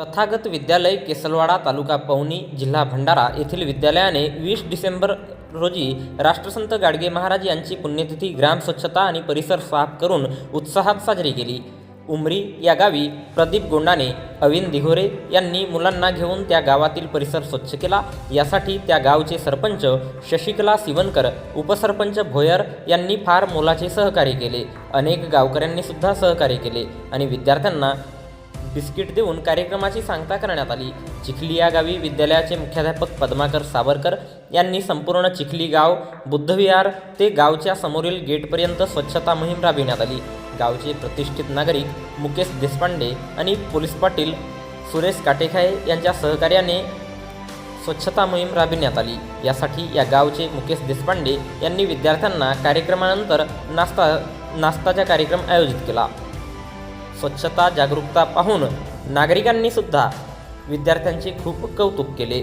तथागत विद्यालय केसलवाडा तालुका पवनी जिल्हा भंडारा येथील विद्यालयाने वीस डिसेंबर रोजी राष्ट्रसंत गाडगे महाराज यांची पुण्यतिथी ग्राम स्वच्छता आणि परिसर साफ करून उत्साहात साजरी केली. उमरी या गावी प्रदीप गोंडाने अविन दिघोरे यांनी मुलांना घेऊन त्या गावातील परिसर स्वच्छ केला. यासाठी त्या गावचे सरपंच शशिकला सिवनकर उपसरपंच भोयर यांनी फार मोलाचे सहकार्य केले. अनेक गावकऱ्यांनी सुद्धा सहकार्य केले आणि विद्यार्थ्यांना बिस्किट देऊन कार्यक्रमाची सांगता करण्यात आली. चिखली या गावी विद्यालयाचे मुख्याध्यापक पद्माकर सावरकर यांनी संपूर्ण चिखली गाव बुद्धविहार ते गावच्या समोरील गेटपर्यंत स्वच्छता मोहीम राबविण्यात आली. गावचे प्रतिष्ठित नागरिक मुकेश देशपांडे आणि पोलीस पाटील सुरेश काटेखाये यांच्या सहकार्याने स्वच्छता मोहीम राबविण्यात आली. यासाठी या गावचे मुकेश देशपांडे यांनी विद्यार्थ्यांना कार्यक्रमानंतर नाश्ता नाश्ताचा कार्यक्रम आयोजित केला. स्वच्छता जागरूकता पाहून नागरिकांनी सुद्धा विद्यार्थ्यांचे खूप कौतुक केले.